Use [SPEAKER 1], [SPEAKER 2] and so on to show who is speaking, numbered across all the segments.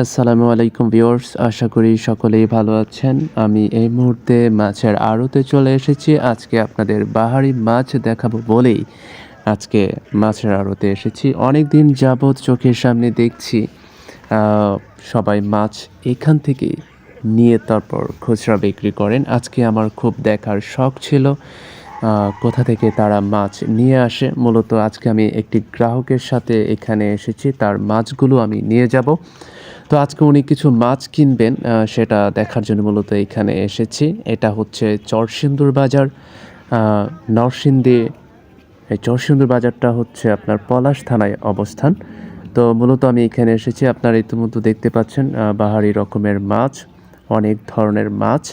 [SPEAKER 1] আসসালামু আলাইকুম ভিউয়ার্স, আশা করি সকলেই ভালো আছেন। আমি এই মুহূর্তে মাছের আড়তে চলে এসেছি। আজকে আপনাদের বাহারি মাছ দেখাবো বলেই আজকে মাছের আড়তে এসেছি। অনেক দিন যাবৎ চোখের সামনে দেখছি সবাই মাছ এখান থেকে নিয়ে তারপর খুচরা বিক্রি করেন। আজকে আমার খুব দেখার শখ ছিল কোথা থেকে তারা মাছ নিয়ে আসে। মূলত আজকে আমি একটি গ্রাহকের সাথে এখানে এসেছি, তার মাছগুলো আমি নিয়ে যাব। তো আজকে উনি কিছু মাছ কিনবেন সেটা দেখার জন্য মূলত এখানে এসেছি। এটা হচ্ছে চরসিন্দুর বাজার নরসিংদী। এই চরসিন্দুর বাজারটা হচ্ছে আপনার পলাশ থানায় অবস্থান। তো মূলত আমি এখানে এসেছি, আপনারা ইতিমধ্যে দেখতে পাচ্ছেন বাহারি রকমের মাছ, অনেক ধরনের মাছ।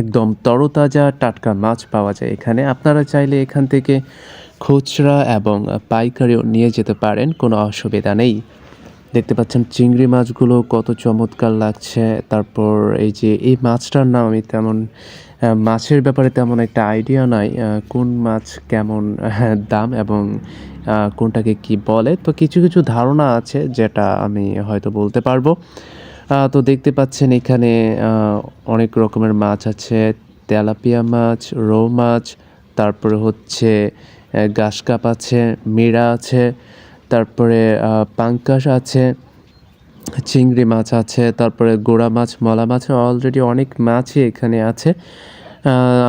[SPEAKER 1] একদম তরতাজা টাটকা মাছ পাওয়া যায় এখানে। আপনারা চাইলে এখান থেকে খুচরা এবং পাইকারিও নিয়ে যেতে পারেন, কোনো অসুবিধা নেই। দেখতে পাচ্ছেন চিংড়ি মাছগুলো কত চমৎকার লাগছে। তারপর এই যে এই মাছটার নাম আমি তেমন মাছের ব্যাপারে তেমন একটা আইডিয়া নাই কোন মাছ কেমন আহ, দাম এবং কোনটাকে কি বলে। তো কিছু কিছু ধারণা আছে যেটা আমি হয়তো বলতে পারব। তো দেখতে পাচ্ছেন এখানে অনেক রকমের মাছ আছে। তেলাপিয়া মাছ রৌ মাছ তারপরে হচ্ছে গাছ কাপ আছে মিরা আছে। তারপরে আহ, পাঙ্কাশ আছে চিংড়ি মাছ আছে তারপরে গোড়া মাছ মলা মাছ অলরেডি অনেক মাছই এখানে আছে।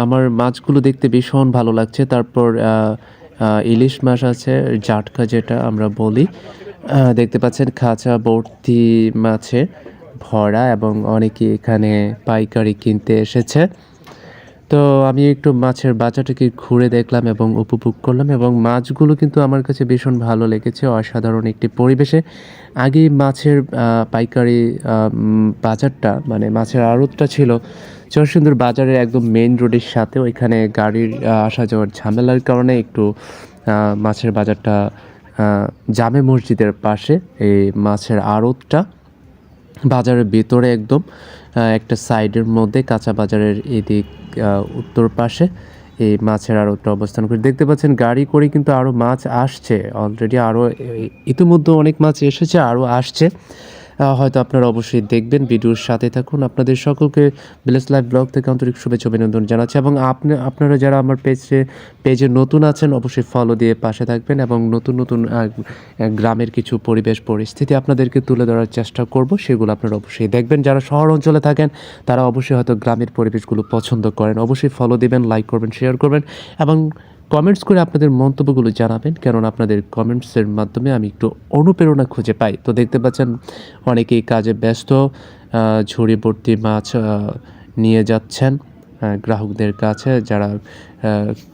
[SPEAKER 1] আমার মাছগুলো দেখতে ভীষণ ভালো লাগছে। তারপর ইলিশ মাছ আছে জাটকা যেটা আমরা বলি। দেখতে পাচ্ছেন খাঁচা ভর্তি মাছে ভরা এবং অনেকে এখানে পাইকারি কিনতে এসেছে। তো আমি একটু মাছের বাজারটাকে ঘুরে দেখলাম এবং উপভোগ করলাম এবং মাছগুলো কিন্তু আমার কাছে ভীষণ ভালো লেগেছে, অসাধারণ একটি পরিবেশে। আগে মাছের পাইকারি বাজারটা মানে মাছের আড়তটা ছিল, চরসিন্দুর বাজারের একদম মেইন রোডের সাথে ওইখানে গাড়ির আসা যাওয়ার ঝামেলার কারণে একটু মাছের বাজারটা জামে মসজিদের পাশে এই মাছের আড়তটা বাজারের ভেতরে একদম একটা সাইডের মধ্যে কাঁচা বাজারের এদিক উত্তর পাশে এই মাছের আড়তটা অবস্থান করে। দেখতে পাচ্ছেন গাড়ি করে কিন্তু আরও মাছ আসছে। অলরেডি আরও ইতিমধ্যে অনেক মাছ এসেছে আরও আসছে। হয়তো আপনারা অবশ্যই দেখবেন, ভিডিওর সাথে থাকুন। আপনাদের সকলকে ভিলেজ লাইভ ব্লগ থেকে আন্তরিক শুভেচ্ছা অভিনন্দন জানাচ্ছি এবং আপনি, আপনারা যারা আমার পেজে পেজে নতুন আছেন, অবশ্যই ফলো দিয়ে পাশে থাকবেন এবং নতুন নতুন গ্রামের কিছু পরিবেশ, পরিস্থিতি আপনাদেরকে তুলে ধরার চেষ্টা করব, সেগুলো আপনারা অবশ্যই দেখবেন। যারা শহর অঞ্চলে থাকেন, তারা অবশ্যই হয়তো গ্রামের পরিবেশগুলো পছন্দ করেন। অবশ্যই ফলো দিবেন লাইক করবেন শেয়ার করবেন এবং কমেন্টস করে আপনাদের মন্তব্যগুলো জানাবেন কারণ আপনাদের কমেন্টসের মাধ্যমে আমি একটু অনুপ্রেরণা খুঁজে পাই। তো দেখতে পাচ্ছেন, অনেকেই কাজে ব্যস্ত ঝুড়ি ভর্তি মাছ নিয়ে যাচ্ছেন গ্রাহকদের কাছে, যারা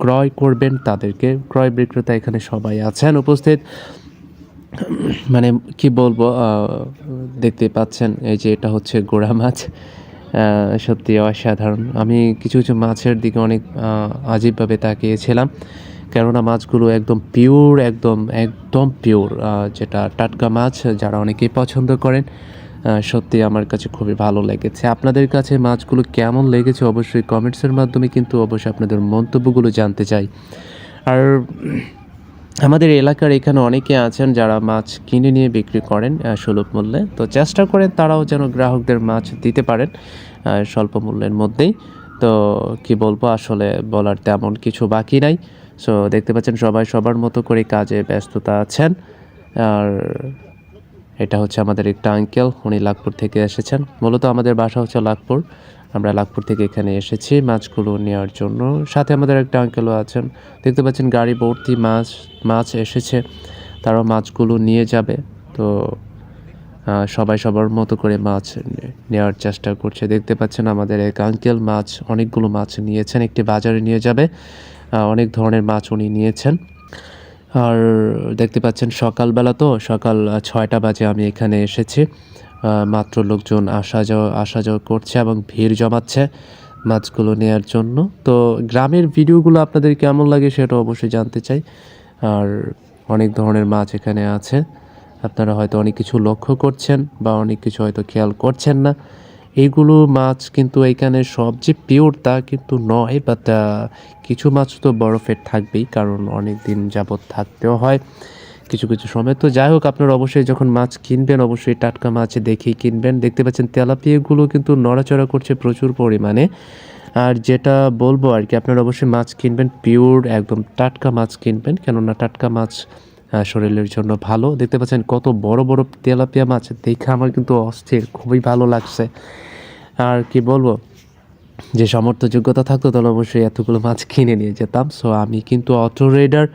[SPEAKER 1] ক্রয় করবেন তাদেরকে, ক্রয় বিক্রেতা এখানে সবাই আছেন উপস্থিত। মানে কি বলব দেখতে পাচ্ছেন, এই যে এটা হচ্ছে গোড়া মাছ। সত্যি অসাধারণ। আমি কিছু কিছু মাছের দিকে অনেক আজীবভাবে তাকিয়েছিলাম, কেননা মাছগুলো একদম পিওর একদম একদম পিওর যেটা টাটকা মাছ যারা অনেকেই পছন্দ করেন সত্যি আমার কাছে খুবই ভালো লেগেছে। আপনাদের কাছে মাছগুলো কেমন লেগেছে অবশ্যই কমেন্টসের মাধ্যমে কিন্তু অবশ্যই আপনাদের মন্তব্যগুলো জানতে চাই। আর আমাদের এলাকার এখানে অনেকে আছেন যারা মাছ কিনে নিয়ে বিক্রি করেন সুলভ মূল্যে। তো চেষ্টা করেন তারাও যেন গ্রাহকদের মাছ দিতে পারেন স্বল্প মূল্যের মধ্যেই। তো কি বলব, আসলে বলার তেমন কিছু বাকি নাই। সো দেখতে পাচ্ছেন সবাই সবার মতো করে কাজে ব্যস্ততা আছেন। আর এটা হচ্ছে আমাদের একটা আঙ্কেল উনি লাখপুর থেকে এসেছেন। মূলত আমাদের বাসা হচ্ছে লাখপুর। আমরা লাখপুর থেকে এখানে এসেছি মাছগুলো নেওয়ার জন্য। সাথে আমাদের একটা আঙ্কেলও আছেন। দেখতে পাচ্ছেন গাড়ি, ভর্তি মাছ মাছ এসেছে। তারাও মাছগুলো নিয়ে যাবে। তো সবাই সবার মতো করে মাছ নেওয়ার চেষ্টা করছে। দেখতে পাচ্ছেন আমাদের এক আঙ্কেল মাছ, অনেকগুলো মাছ নিয়েছেন। একটি বাজারে নিয়ে যাবে। অনেক ধরনের মাছ উনি নিয়েছেন। আর দেখতে পাচ্ছেন সকালবেলা তো, সকাল ছয়টা বাজে আমি এখানে এসেছি। মাত্র লোকজন আসা যাওয়া আসা যাওয়া করছে এবং ভিড় জমাচ্ছে মাছগুলো নেয়ার জন্য। তো গ্রামের ভিডিওগুলো আপনাদের কেমন লাগে সেটা অবশ্যই জানতে চাই। আর অনেক ধরনের মাছ এখানে আছে। আপনারা হয়তো অনেক কিছু লক্ষ্য করছেন বা অনেক কিছু হয়তো খেয়াল করছেন না। এইগুলো মাছ কিন্তু এখানে সব যে পিওর তা কিন্তু নয় বাট কিছু মাছ তো বরফের থাকবেই, কারণ অনেক দিন যাবৎ থাকতেও হয়। কিছু কিছু সময়। তো যাই হোক, আপনারা অবশ্যই যখন মাছ কিনবেন, অবশ্যই টাটকা মাছ দেখেই কিনবেন। দেখতে পাচ্ছেন তেলাপিয়াগুলো কিন্তু নড়াচড়া করছে প্রচুর পরিমাণে। আর যেটা বলব আর কি, আপনারা অবশ্যই মাছ কিনবেন পিওর একদম টাটকা মাছ কিনবেন, কেননা টাটকা মাছ শরীরের জন্য ভালো। দেখতে পাচ্ছেন কত বড় বড় তেলাপিয়া মাছ। দেখে আমার কিন্তু অস্থির, খুবই ভালো লাগছে। আর কি বলব, যে সমর্থ যোগ্যতা থাকতো তাহলে অবশ্যই এতগুলো মাছ কিনে নিয়ে যেতাম। সো আমি কিন্তু অটো রাইডার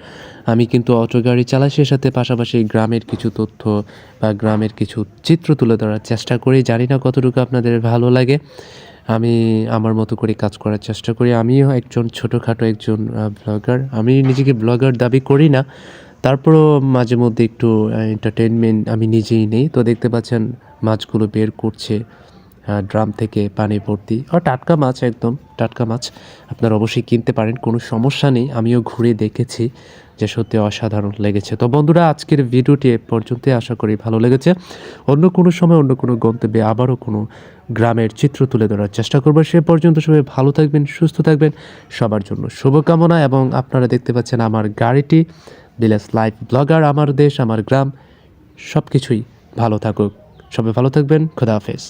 [SPEAKER 1] আমি কিন্তু অটো গাড়ি চালাই। সে সাথে পাশাপাশি গ্রামের কিছু তথ্য বা গ্রামের কিছু চিত্র তুলে ধরার চেষ্টা করি। জানি না কতটুকু আপনাদের ভালো লাগে। আমি আমার মতো করে কাজ করার চেষ্টা করি। আমিও একজন ছোটোখাটো একজন ব্লগার আমি নিজেকে ব্লগার দাবি করি না। তারপরও মাঝে মধ্যে একটু এন্টারটেনমেন্ট আমি নিজেই নেই। তো দেখতে পাচ্ছেন মাছগুলো বের করছে ড্রাম থেকে পানি ভর্তি। আর টাটকা মাছ একদম, টাটকা মাছ আপনারা অবশ্যই কিনতে পারেন, কোনো সমস্যা নেই। আমিও ঘুরে দেখেছি যে সত্যি অসাধারণ লেগেছে। তো বন্ধুরা, আজকের ভিডিওটি এ পর্যন্তই। আশা করি ভালো লেগেছে। অন্য কোনো সময়, অন্য কোনো গন্তব্যে আবারও কোনো গ্রামের চিত্র তুলে ধরার চেষ্টা করব। সে পর্যন্ত সবাই ভালো থাকবেন, সুস্থ থাকবেন। সবার জন্য শুভকামনা এবং আপনারা দেখতে পাচ্ছেন আমার গাড়িটি। বিলাস লাইফ ব্লগার আমার দেশ, আমার গ্রাম সব কিছুই ভালো থাকুক। সবাই ভালো থাকবেন, খোদা হাফেজ।